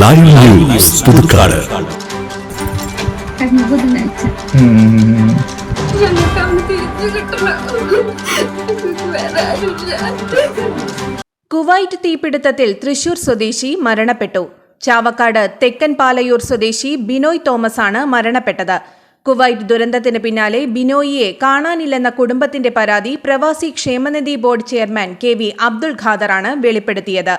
Live news Puthukkad Kuwait തീപിടുത്തത്തിൽ തൃശൂർ സ്വദേശി മരണപ്പെട്ടു. ചാവക്കാട് തെക്കൻ പാലയൂർ സ്വദേശി ബിനോയ് തോമസ് ആണ് മരണപ്പെട്ടത്. കുവൈറ്റ് ദുരന്തത്തിന് പിന്നാലെ ബിനോയിയെ കാണാനില്ലെന്ന കുടുംബത്തിന്റെ പരാതി പ്രവാസി ക്ഷേമനിധി board chairman K V Abdul ഖാദറാണ് വെളിപ്പെടുത്തിയത്.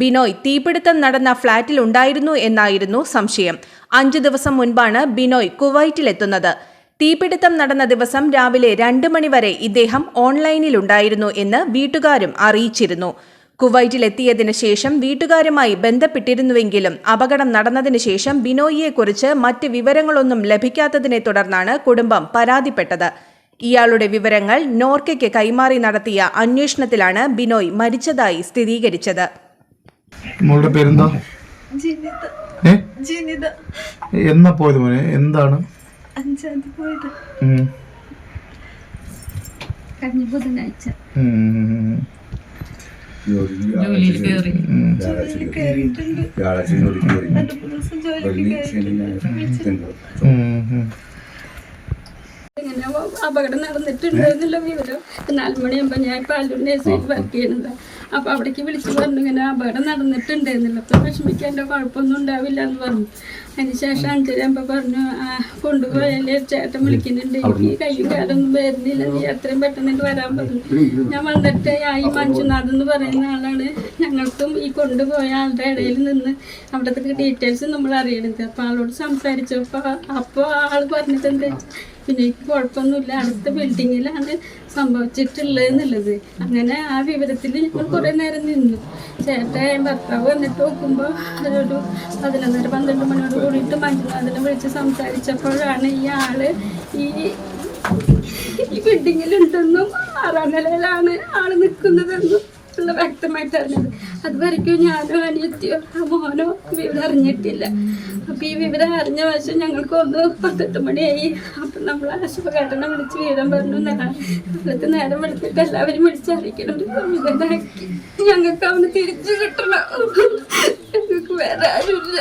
ബിനോയ് തീപിടുത്തം നടന്ന ഫ്ളാറ്റിൽ ഉണ്ടായിരുന്നു എന്നായിരുന്നു സംശയം. അഞ്ചു ദിവസം മുൻപാണ് ബിനോയ് കുവൈറ്റിലെത്തുന്നത്. തീപിടുത്തം നടന്ന ദിവസം രാവിലെ രണ്ട് മണിവരെ ഇദ്ദേഹം ഓൺലൈനിലുണ്ടായിരുന്നു എന്ന് വീട്ടുകാരും അറിയിച്ചിരുന്നു. കുവൈറ്റിലെത്തിയതിനു ശേഷം വീട്ടുകാരുമായി ബന്ധപ്പെട്ടിരുന്നുവെങ്കിലും അപകടം നടന്നതിനു ശേഷം ബിനോയിയെക്കുറിച്ച് മറ്റ് വിവരങ്ങളൊന്നും ലഭിക്കാത്തതിനെ തുടർന്നാണ് കുടുംബം പരാതിപ്പെട്ടത്. ഇയാളുടെ വിവരങ്ങൾ നോർക്കയ്ക്ക് കൈമാറി നടത്തിയ അന്വേഷണത്തിലാണ് ബിനോയ് മരിച്ചതായി സ്ഥിരീകരിച്ചത്. മോളുടെ പേരെന്താ? ഏ? എന്നാ പോയത് മോനെ? എന്താണ്? അപകടം നടന്നിട്ടുണ്ടെന്നുള്ള വിവരം. നാലുമണിയാകുമ്പോ ഞാൻ പാലൂർ നേഴ്സായിട്ട് വർക്ക് ചെയ്യുന്നത് അപ്പോൾ അവിടേക്ക് വിളിച്ചു പറഞ്ഞു ഇങ്ങനെ അപകടം നടന്നിട്ടുണ്ട് അപ്പോൾ വിഷമിക്കേണ്ട കുഴപ്പമൊന്നും ഉണ്ടാവില്ല എന്ന് പറഞ്ഞു. അതിന് ശേഷം അഞ്ചരയാകുമ്പോൾ പറഞ്ഞു "ആ, കൊണ്ടുപോയാലേ ചേട്ടൻ വിളിക്കുന്നുണ്ട്. എനിക്ക് കയ്യും കാലൊന്നും വരുന്നില്ല നീ എത്രയും പെട്ടെന്ന് വരാൻ പറഞ്ഞു. ഞാൻ വന്നിട്ട് ആ ഈ മഞ്ജുനാഥ് എന്ന് പറയുന്ന ആളാണ്. ഞങ്ങൾക്കും ഈ കൊണ്ടുപോയ ആളുടെ ഇടയിൽ നിന്ന് അവിടുത്തെ ഡീറ്റെയിൽസ് നമ്മൾ അറിയണത്. അപ്പോൾ ആളോട് സംസാരിച്ചപ്പോൾ അപ്പോൾ ആൾ പറഞ്ഞത് എന്താ പിന്നെ എനിക്ക് കുഴപ്പമൊന്നുമില്ല. അടുത്ത ബിൽഡിങ്ങിലാണ് സംഭവിച്ചിട്ടുള്ളത് എന്നുള്ളത് അങ്ങനെ ആ വിവരത്തിൽ ഞങ്ങൾ കുറേ നേരം നിന്നു. ചേട്ടൻ ഭർത്താവ് വന്നിട്ട് നോക്കുമ്പോൾ ഒരു പതിനൊന്നര പന്ത്രണ്ട് മണിയോട് കൂടിയിട്ട് മഞ്ജുനാഥനെ വിളിച്ച് സംസാരിച്ചപ്പോഴാണ് ഈ ആൾ ഈ ഈ ബിൽഡിങ്ങിലുണ്ടെന്നും ആറാം നിലയിലാണ് ആൾ നിൽക്കുന്നതെന്നും ഉള്ള വ്യക്തമായിട്ട് അറിഞ്ഞത് അതുവരയ്ക്കും ഞാനോ അനിയത്തിയോ മോനോ വിവരം അറിഞ്ഞിട്ടില്ല. അപ്പൊ ഈ വിവരം അറിഞ്ഞ വശം ഞങ്ങൾക്ക് ഒന്ന് പത്തെട്ട് മണിയായി. അപ്പൊ നമ്മൾ അശുഭഘട്ടനെ വിളിച്ച് വിവരം പറഞ്ഞു കാലത്ത് നേരം വിളിച്ചിട്ട് എല്ലാവരും വിളിച്ചറിയിക്കണം ഞങ്ങൾക്ക് അവന് തിരിച്ചു കിട്ടണം. ഞങ്ങൾക്ക് വേറെ ആരുമില്ല.